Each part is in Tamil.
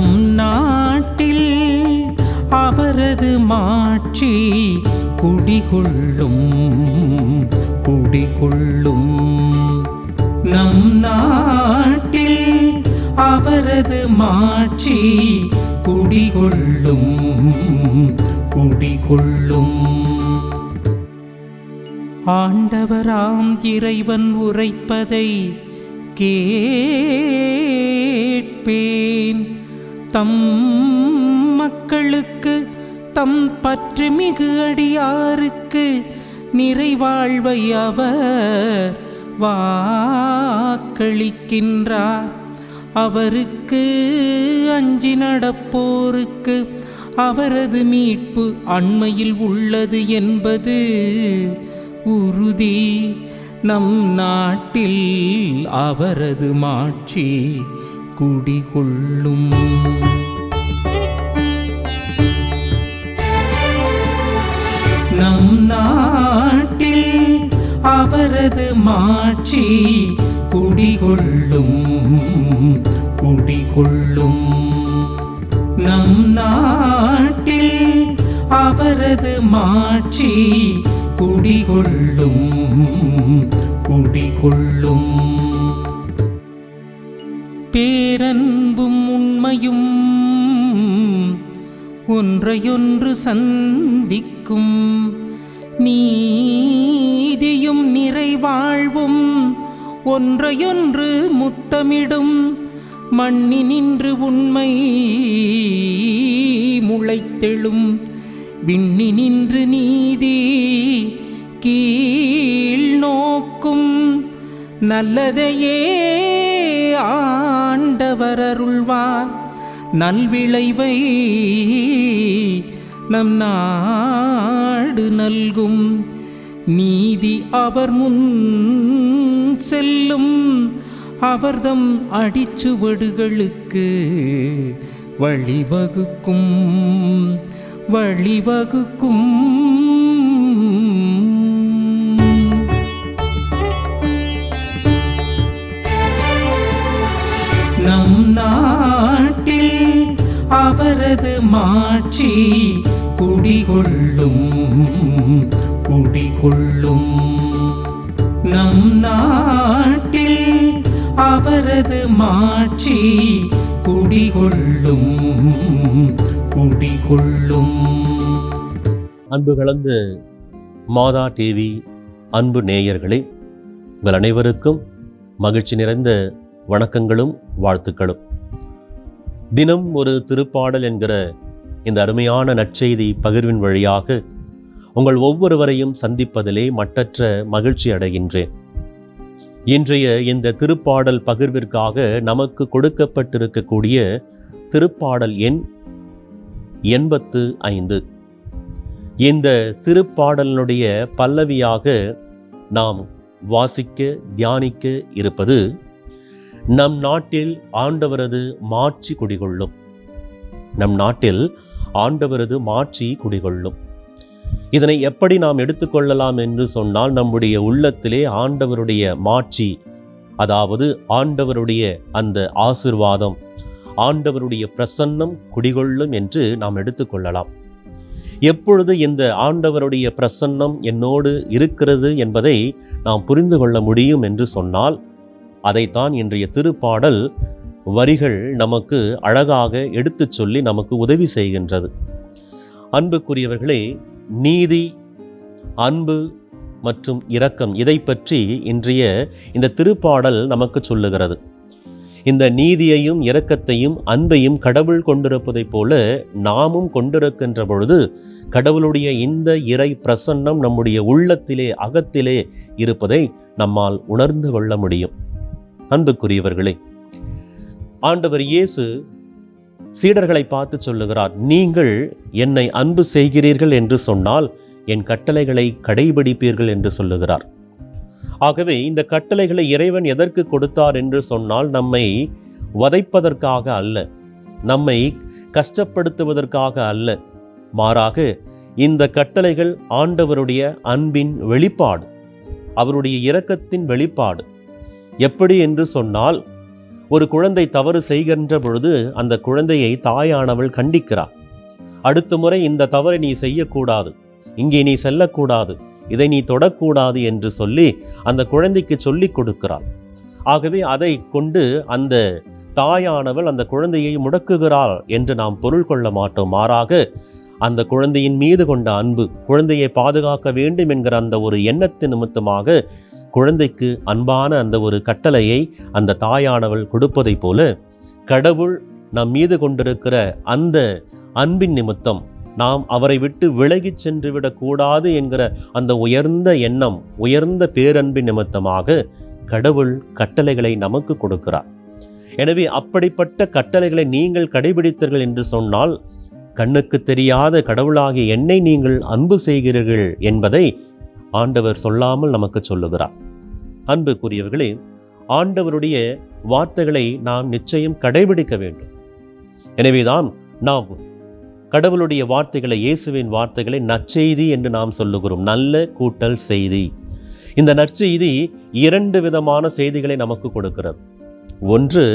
நம் நாட்டில் அவரது மாட்சி குடிகொள்ளும் குடிகொள்ளும். நம் நாட்டில் அவரது மாட்சி குடிகொள்ளும் குடிகொள்ளும். ஆண்டவராம் இறைவன் உரைப்பதை கேட்பேன். தம் மக்களுக்கு தம் பற்று மிகு அடியாருக்கு நிறைவாழ்வை அவர் வாக்களிக்கின்றார். அவருக்கு அஞ்சி நடப்போருக்கு அவரது மீட்பு அண்மையில் உள்ளது என்பது உறுதி. நம் நாட்டில் அவரது மாட்சி குடிகொள்ளும். நம் நாட்டில் அவரது மாட்சி குடிகொள்ளும் குடிகொள்ளும். நம் நாட்டில் அவரது மாட்சி குடிகொள்ளும் குடிகொள்ளும். பேரன்பும் உண்மையும் ஒன்றையொன்று சந்திக்கும். நீதியும் நிறைவாழ்வும் ஒன்றையொன்று முத்தமிடும். மண்ணினின்று உண்மை முளைத்தெழும். விண்ணினின்று நீதி கீழ் நோக்கும் நல்லதையே ஆண்டவர் அருள்வார் நல்விளைவை நம் நாடு நல்கும். நீதி அவர் முன் செல்லும். அவர்தம் அடிச்சுவடுகளுக்கு வழிவகுக்கும். வழிவகுக்கும். நாட்டில் அவரது மாட்சி குடிகொள்ளும் குடிகொள்ளும். நம் நாட்டில் அவரது மாட்சி குடிகொள்ளும் குடிகொள்ளும். அன்பு கலந்து மாதா டிவி அன்பு நேயர்களே உங்கள் அனைவருக்கும் மகிழ்ச்சி நிறைந்த வணக்கங்களும் வாழ்த்துக்களும். தினம் ஒரு திருப்பாடல் என்கிற இந்த அருமையான நற்செய்தி பகிர்வின் வழியாக உங்கள் ஒவ்வொருவரையும் சந்திப்பதிலே மட்டற்ற மகிழ்ச்சி அடைகின்றேன். இன்றைய இந்த திருப்பாடல் பகிர்விற்காக நமக்கு கொடுக்கப்பட்டிருக்கக்கூடிய திருப்பாடல் எண் எண்பத்து ஐந்து. இந்த திருப்பாடலினுடைய பல்லவியாக நாம் வாசிக்க தியானிக்க இருப்பது நம் நாட்டில் ஆண்டவரது மாட்சி குடிகொள்ளும். நம் நாட்டில் ஆண்டவரது மாட்சி குடிகொள்ளும். இதனை எப்படி நாம் எடுத்துக்கொள்ளலாம் என்று சொன்னால் நம்முடைய உள்ளத்திலே ஆண்டவருடைய மாட்சி அதாவது ஆண்டவருடைய அந்த ஆசிர்வாதம் ஆண்டவருடைய பிரசன்னம் குடிகொள்ளும் என்று நாம் எடுத்துக்கொள்ளலாம் எப்பொழுது இந்த ஆண்டவருடைய பிரசன்னம் என்னோடு இருக்கிறது என்பதை நாம் புரிந்து கொள்ள முடியும் என்று சொன்னால் அதைத்தான் இன்றைய திருப்பாடல் வரிகள் நமக்கு அழகாக எடுத்துச் சொல்லி நமக்கு உதவி செய்கின்றது. அன்புக்குரியவர்களே நீதி அன்பு மற்றும் இரக்கம் இதை பற்றி இன்றைய இந்த திருப்பாடல் நமக்கு சொல்லுகிறது. இந்த நீதியையும் இரக்கத்தையும் அன்பையும் கடவுள் கொண்டிருப்பதைப் போல நாமும் கொண்டிருக்கின்ற பொழுது கடவுளுடைய இந்த இறை பிரசன்னம் நம்முடைய உள்ளத்திலே அகத்திலே இருப்பதை நம்மால் உணர்ந்து கொள்ள முடியும். அன்புக்குரியவர்களே ஆண்டவர் இயேசு சீடர்களை பார்த்து சொல்லுகிறார் நீங்கள் என்னை அன்பு செய்கிறீர்கள் என்று சொன்னால் என் கட்டளைகளை கடைபிடிப்பீர்கள் என்று சொல்லுகிறார். ஆகவே இந்த கட்டளைகளை இறைவன் எதற்கு கொடுத்தார் என்று சொன்னால் நம்மை வதைப்பதற்காக அல்ல நம்மை கஷ்டப்படுத்துவதற்காக அல்ல. மாறாக இந்த கட்டளைகள் ஆண்டவருடைய அன்பின் வெளிப்பாடு அவருடைய இரக்கத்தின் வெளிப்பாடு. எப்படி என்று சொன்னால் ஒரு குழந்தை தவறு செய்கின்ற பொழுது அந்த குழந்தையை தாயானவள் கண்டிக்கிறார். அடுத்த முறை இந்த தவறை நீ செய்யக்கூடாது. இங்கே நீ செல்லக்கூடாது. இதை நீ தொடக்கூடாது என்று சொல்லி அந்த குழந்தைக்கு சொல்லிக் கொடுக்கிறாள். ஆகவே அதை கொண்டு அந்த தாயானவள் அந்த குழந்தையை முடக்குகிறாள் என்று நாம் பொருள் கொள்ள மாட்டோம். மாறாக அந்த குழந்தையின் மீது கொண்ட அன்பு குழந்தையை பாதுகாக்க வேண்டும் என்கிற அந்த ஒரு எண்ணத்து நிமித்தமாக குழந்தைக்கு அன்பான அந்த ஒரு கட்டளையை அந்த தாயானவள் கொடுப்பதைப் போல கடவுள் நம் மீது கொண்டிருக்கிற அந்த அன்பின் நிமித்தம் நாம் அவரை விட்டு விலகிச் சென்று விடக்கூடாது என்கிற அந்த உயர்ந்த எண்ணம் உயர்ந்த பேரன்பின் நிமித்தமாக கடவுள் கட்டளைகளை நமக்கு கொடுக்கிறார். எனவே அப்படிப்பட்ட கட்டளைகளை நீங்கள் கடைபிடித்தீர்கள் என்று சொன்னால் கண்ணுக்கு தெரியாத கடவுளாகிய என்னை நீங்கள் அன்பு செய்கிறீர்கள் என்பதை ஆண்டவர் சொல்லாமல் நமக்கு சொல்லுகிறார். அன்புக்குரியவர்களே ஆண்டவருடைய வார்த்தைகளை நாம் நிச்சயம் கடைபிடிக்க வேண்டும். எனவேதான் நாம் கடவுளுடைய வார்த்தைகளை இயேசுவின் வார்த்தைகளை நற்செய்தி என்று நாம் சொல்லுகிறோம். நல்ல கூட்டல் செய்தி. இந்த நற்செய்தி இரண்டு விதமான செய்திகளை நமக்கு கொடுக்கிறது. ஒன்று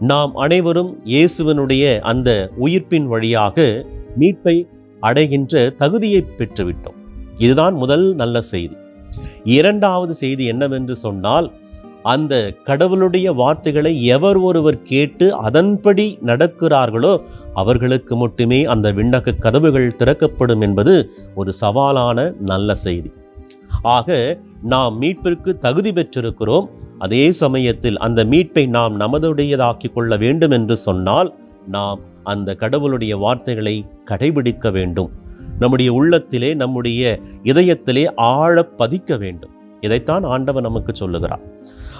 நாம் அனைவரும் இயேசுவனுடைய அந்த உயிர்ப்பின் வழியாக மீட்பை அடைகின்ற தகுதியை பெற்றுவிட்டோம். இதுதான் முதல் நல்ல செய்தி. இரண்டாவது செய்தி என்னவென்று சொன்னால் அந்த கடவுளுடைய வார்த்தைகளை எவர் ஒருவர் கேட்டு அதன்படி நடக்கிறார்களோ அவர்களுக்கு மட்டுமே அந்த விண்ணக கதவுகள் திறக்கப்படும் என்பது ஒரு சவாலான நல்ல செய்தி. ஆக நாம் மீட்பிற்கு தகுதி பெற்றிருக்கிறோம். அதே சமயத்தில் அந்த மீட்பை நாம் நமதுடையதாக்கிக் கொள்ள வேண்டும் என்று சொன்னால் நாம் அந்த கடவுளுடைய வார்த்தைகளை கடைபிடிக்க வேண்டும். நம்முடைய உள்ளத்திலே நம்முடைய இதயத்திலே ஆழ பதிக்க வேண்டும். இதைத்தான் ஆண்டவர் நமக்கு சொல்லுகிறார்.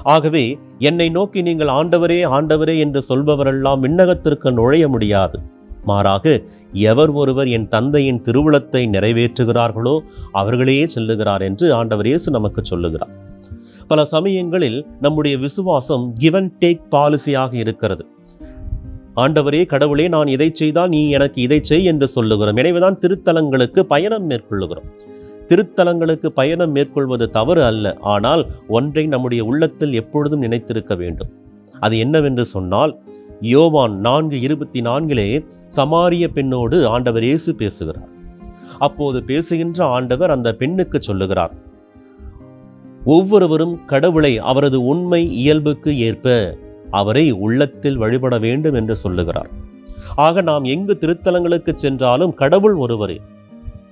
ஆகவே என்னை நோக்கி நீங்கள் ஆண்டவரே ஆண்டவரே என்று சொல்பவரெல்லாம் விண்ணகத்திற்கு நுழைய முடியாது. மாறாக எவர் ஒருவர் என் தந்தையின் திருவுளத்தை நிறைவேற்றுகிறார்களோ அவர்களே செல்லுகிறார் என்று ஆண்டவர் இயேசு நமக்கு சொல்லுகிறார். பல சமயங்களில் நம்முடைய விசுவாசம் கிவன் டேக் பாலிசியாக இருக்கிறது. ஆண்டவரே கடவுளே நான் இதை செய்தால் நீ எனக்கு இதை செய் என்று சொல்லுகிறோம். எனவேதான் திருத்தலங்களுக்கு பயணம் மேற்கொள்ளுகிறோம். திருத்தலங்களுக்கு பயணம் மேற்கொள்வது தவறு அல்ல. ஆனால் ஒன்றை நம்முடைய உள்ளத்தில் எப்பொழுதும் நினைத்திருக்க வேண்டும். அது என்னவென்று சொன்னால் யோவான் நான்கு இருபத்தி நான்கிலே சமாரிய பெண்ணோடு ஆண்டவர் இயேசு பேசுகிறார். அப்போது பேசுகின்ற ஆண்டவர் அந்த பெண்ணுக்கு சொல்லுகிறார் ஒவ்வொருவரும் கடவுளை அவரது உண்மை இயல்புக்கு ஏற்ப அவரை உள்ளத்தில் வழிபட வேண்டும் என்று சொல்லுகிறார். ஆக நாம் எங்கு திருத்தலங்களுக்கு சென்றாலும் கடவுள் ஒருவரே.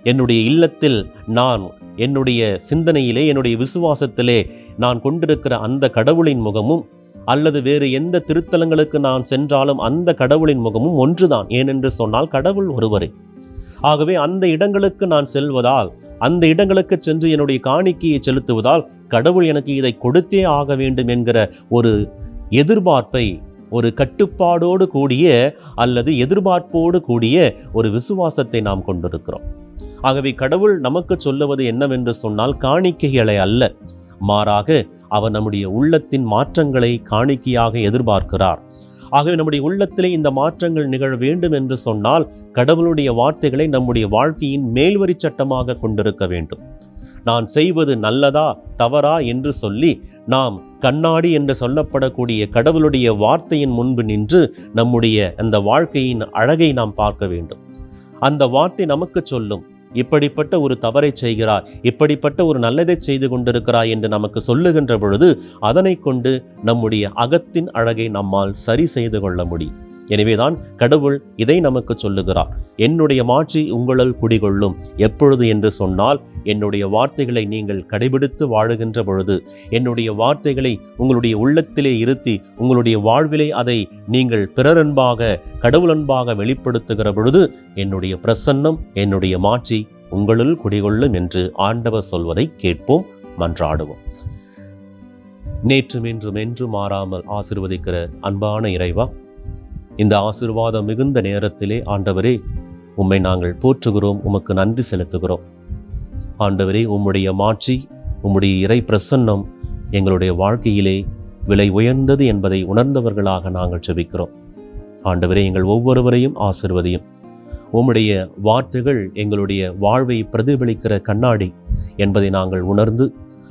என்னுடைய இல்லத்தில் நான் என்னுடைய சிந்தனையிலே என்னுடைய விசுவாசத்திலே நான் கொண்டிருக்கிற அந்த கடவுளின் முகமும் அல்லது வேறு எந்த திருத்தலங்களுக்கு நான் சென்றாலும் அந்த கடவுளின் முகமும் ஒன்றுதான். ஏனென்று சொன்னால் கடவுள் ஒருவரே. ஆகவே அந்த இடங்களுக்கு நான் செல்வதால் அந்த இடங்களுக்கு சென்று என்னுடைய காணிக்கையை செலுத்துவதால் கடவுள் எனக்கு இதை கொடுத்தே ஆக வேண்டும் என்கிற ஒரு எதிர்பார்ப்பை ஒரு கட்டுப்பாடோடு கூடிய அல்லது எதிர்பார்ப்போடு கூடிய ஒரு விசுவாசத்தை நாம் கொண்டிருக்கிறோம். ஆகவே கடவுள் நமக்கு சொல்லுவது என்னவென்று சொன்னால் காணிக்கைகளை அல்ல. மாறாக அவர் நம்முடைய உள்ளத்தின் மாற்றங்களை காணிக்கையாக எதிர்பார்க்கிறார். ஆகவே நம்முடைய உள்ளத்திலே இந்த மாற்றங்கள் நிகழ வேண்டும் என்று சொன்னால் கடவுளுடைய வார்த்தைகளை நம்முடைய வாழ்க்கையின் மேல்வரி சட்டமாக கொண்டிருக்க வேண்டும். நான் செய்வது நல்லதா தவறா என்று சொல்லி நாம் கண்ணாடி என்று சொல்லப்படக்கூடிய கடவுளுடைய வார்த்தையின் முன்பு நின்று நம்முடைய அந்த வாழ்க்கையின் அழகை நாம் பார்க்க வேண்டும். அந்த வார்த்தை நமக்கு சொல்லும். இப்படிப்பட்ட ஒரு தவறை செய்கிறார் இப்படிப்பட்ட ஒரு நல்லதை செய்து கொண்டிருக்கிறாய் என்று நமக்கு சொல்லுகின்ற பொழுது அதனை கொண்டு நம்முடைய அகத்தின் அழகை நம்மால் சரி செய்து கொள்ள முடியும். எனவேதான் கடவுள் இதை நமக்கு சொல்லுகிறார். என்னுடைய மாட்சி உங்களுள் குடிகொள்ளும். எப்பொழுது என்று சொன்னால் என்னுடைய வார்த்தைகளை நீங்கள் கடைபிடித்து வாழுகின்ற பொழுது என்னுடைய வார்த்தைகளை உங்களுடைய உள்ளத்திலே இருத்தி உங்களுடைய வாழ்விலே அதை நீங்கள் பிறரன்பாக கடவுளன்பாக வெளிப்படுத்துகிற பொழுது என்னுடைய பிரசன்னம் என்னுடைய மாட்சி உங்களுள் குடிகொள்ளும் என்று ஆண்டவர் சொல்வதை கேட்போம் மன்றாடுவோம். நேற்றும் இன்றும் என்று மாறாமல் ஆசிர்வதிக்கிற அன்பான இறைவா இந்த ஆசிர்வாதம் மிகுந்த நேரத்திலே ஆண்டவரே உம்மை நாங்கள் போற்றுகிறோம் உமக்கு நன்றி செலுத்துகிறோம். ஆண்டவரே உம்முடைய மாட்சி உம்முடைய இறை பிரசன்னம் எங்களுடைய வாழ்க்கையிலே விலை உயர்ந்தது என்பதை உணர்ந்தவர்களாக நாங்கள் செபிக்கிறோம். ஆண்டவரே எங்கள் ஒவ்வொருவரையும் ஆசிர்வதியும். உம்முடைய வார்த்தைகள் எங்களுடைய வாழ்வை பிரதிபலிக்கிற கண்ணாடி என்பதை நாங்கள் உணர்ந்து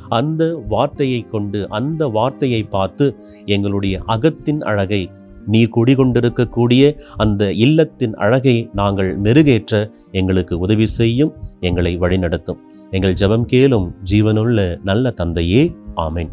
அந்த வார்த்தையை கொண்டு அந்த வார்த்தையை பார்த்து எங்களுடைய அகத்தின் அழகை நீர் குடிகொண்டிருக்கக்கூடிய அந்த இல்லத்தின் அழகை நாங்கள் மெருகேற்ற எங்களுக்கு உதவி செய்யும் எங்களை வழிநடத்தும். எங்கள் ஜெபம் கேளும் ஜீவனுள்ள நல்ல தந்தையே ஆமேன்.